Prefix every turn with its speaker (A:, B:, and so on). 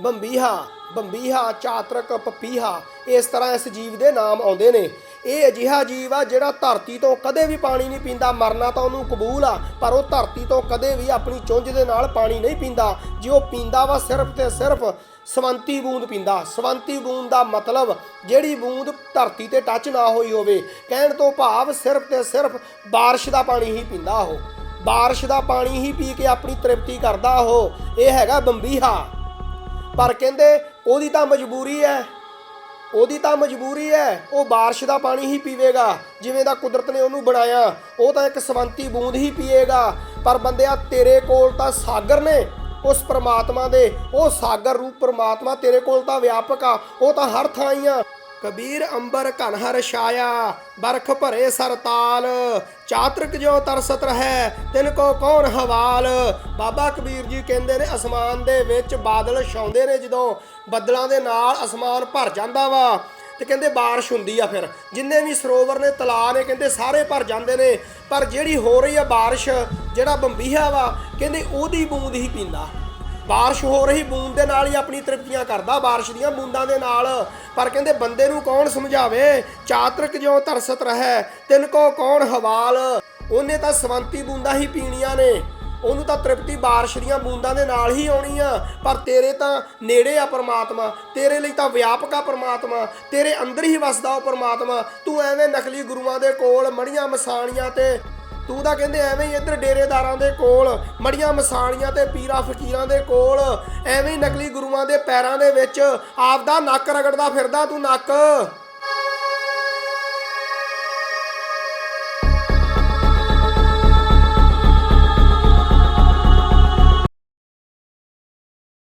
A: ਬੰਬੀਹਾ ਬੰਬੀਹਾ, ਚਾਤਰਕ, ਪਪੀਹਾ, ਇਸ ਤਰ੍ਹਾਂ ਇਸ ਜੀਵ ਦੇ ਨਾਮ ਆਉਂਦੇ ਨੇ। ਇਹ ਅਜਿਹਾ ਜੀਵ ਆ ਜਿਹੜਾ ਧਰਤੀ ਤੋਂ ਕਦੇ ਵੀ ਪਾਣੀ ਨਹੀਂ ਪੀਂਦਾ, ਮਰਨਾ ਤਾਂ ਉਹਨੂੰ ਕਬੂਲ ਆ, ਪਰ ਉਹ ਧਰਤੀ ਤੋਂ ਕਦੇ ਵੀ ਆਪਣੀ ਚੁੰਝ ਦੇ ਨਾਲ ਪਾਣੀ ਨਹੀਂ ਪੀਂਦਾ। ਜੇ ਉਹ ਪੀਂਦਾ ਵਾ ਸਿਰਫ ਤੇ ਸਿਰਫ ਸਵੰਤੀ ਬੂੰਦ ਪੀਂਦਾ। ਸਵੰਤੀ ਬੂੰਦ ਦਾ ਮਤਲਬ ਜਿਹੜੀ ਬੂੰਦ ਧਰਤੀ ਤੇ ਟੱਚ ਨਾ ਹੋਈ ਹੋਵੇ, ਕਹਿਣ ਤੋਂ ਭਾਵ ਸਿਰਫ ਤੇ ਸਿਰਫ ਬਾਰਿਸ਼ ਦਾ ਪਾਣੀ ਹੀ ਪੀਂਦਾ ਉਹ। ਬਾਰਿਸ਼ ਦਾ ਪਾਣੀ ਹੀ ਪੀ ਕੇ ਆਪਣੀ ਤ੍ਰਿਪਤੀ ਕਰਦਾ ਉਹ। ਇਹ ਹੈਗਾ ਬੰਬੀਹਾ। ਪਰ ਕਹਿੰਦੇ ਉਹਦੀ ਤਾਂ ਮਜਬੂਰੀ ਹੈ। ਉਹਦੀ ਤਾਂ ਮਜਬੂਰੀ ਹੈ। ਉਹ ਬਾਰਿਸ਼ ਦਾ ਪਾਣੀ ਹੀ ਪੀਵੇਗਾ, ਜਿਵੇਂ ਦਾ ਕੁਦਰਤ ਨੇ ਉਹਨੂੰ ਬਣਾਇਆ। ਉਹ ਤਾਂ ਇੱਕ ਸਵੰਤੀ ਬੂੰਦ ਹੀ ਪੀਏਗਾ। ਪਰ ਬੰਦਿਆ, ਤੇਰੇ ਕੋਲ ਤਾਂ ਸਾਗਰ ਨੇ ਉਸ ਪ੍ਰਮਾਤਮਾ ਦੇ। ਉਹ ਸਾਗਰ ਰੂਪ ਪ੍ਰਮਾਤਮਾ ਤੇਰੇ ਕੋਲ ਤਾਂ ਵਿਆਪਕ ਆ। ਉਹ ਤਾਂ ਹਰ ਥਾਂ ਹੀ ਆ। ਕਬੀਰ ਅੰਬਰ ਘਨ ਹਰ ਛਾਇਆ, ਬਰਖ ਭਰੇ ਸਰਤਾਲ। ਚਾਤਰਕ ਜੋ ਤਰਸਤ ਰਹੈ, ਤਿਨ ਕੋ ਕੌਣ ਹਵਾਲ? ਬਾਬਾ ਕਬੀਰ ਜੀ ਕਹਿੰਦੇ ਨੇ, ਅਸਮਾਨ ਦੇ ਵਿੱਚ ਬਾਦਲ ਛਾਉਂਦੇ ਨੇ ਜਦੋਂ ਬੱਦਲਾਂ ਦੇ ਨਾਲ ਅਸਮਾਨ ਭਰ ਜਾਂਦਾ ਵਾ। ਤੇ ਕਹਿੰਦੇ ਬਾਰਿਸ਼ ਹੁੰਦੀ ਆ ਫਿਰ। ਜਿੰਨੇ ਵੀ ਸਰੋਵਰ ਨੇ, ਤਲਾਅ ਨੇ, ਕਹਿੰਦੇ ਸਾਰੇ ਭਰ ਜਾਂਦੇ ਨੇ। ਪਰ ਜਿਹੜੀ ਹੋ ਰਹੀ ਆ ਬਾਰਿਸ਼, ਜਿਹੜਾ ਬੰਬੀਹਾ ਵਾ, ਕਹਿੰਦੇ ਉਹਦੀ ਬੂੰਦ ਹੀ ਪੀਂਦਾ। ਬਾਰਿਸ਼ ਹੋ ਰਹੀ, ਬੂੰਦ ਦੇ ਨਾਲ ਹੀ ਆਪਣੀ ਤ੍ਰਿਪਤੀਆਂ ਕਰਦਾ ਬਾਰਿਸ਼ ਦੀਆਂ ਬੂੰਦਾਂ ਦੇ ਨਾਲ। ਪਰ ਕਹਿੰਦੇ ਬੰਦੇ ਨੂੰ ਕੌਣ ਸਮਝਾਵੇ? ਚਾਤਰਕ ਜਿਉ ਤਰਸਤ ਰਹੈ ਤਿਨ ਕੋ ਕੌਣ ਹਵਾਲ? ਉਹਨੇ ਤਾਂ ਸਵੰਤੀ ਬੂੰਦਾਂ ਹੀ ਪੀਣੀਆਂ ਨੇ। ਉਹਨੂੰ ਤਾਂ ਤ੍ਰਿਪਤੀ ਬਾਰਿਸ਼ ਦੀਆਂ ਬੂੰਦਾਂ ਦੇ ਨਾਲ ਹੀ ਆਉਣੀ ਆ। ਪਰ ਤੇਰੇ ਤਾਂ ਨੇੜੇ ਆ ਪਰਮਾਤਮਾ। ਤੇਰੇ ਲਈ ਤਾਂ ਵਿਆਪਕ ਆ ਪਰਮਾਤਮਾ। ਤੇਰੇ ਅੰਦਰ ਹੀ ਵਸਦਾ ਉਹ ਪਰਮਾਤਮਾ। ਤੂੰ ਐਵੇਂ ਨਕਲੀ ਗੁਰੂਆਂ ਦੇ ਕੋਲ ਮੜੀਆਂ ਮਸਾਣੀਆਂ ਤੇ ਤੂੰ ਤਾਂ ਕਹਿੰਦੇ ਐਵੇਂ ਹੀ ਇੱਧਰ ਡੇਰੇਦਾਰਾਂ ਦੇ ਕੋਲ, ਮੜੀਆਂ ਮਸਾਣੀਆਂ ਤੇ ਪੀਰਾਂ ਫਕੀਰਾਂ ਦੇ ਕੋਲ, ਐਵੇਂ ਹੀ ਨਕਲੀ ਗੁਰੂਆਂ ਦੇ ਪੈਰਾਂ ਦੇ ਵਿੱਚ ਆਪਦਾ ਨੱਕ ਰਗੜਦਾ ਫਿਰਦਾ ਤੂੰ ਨੱਕ।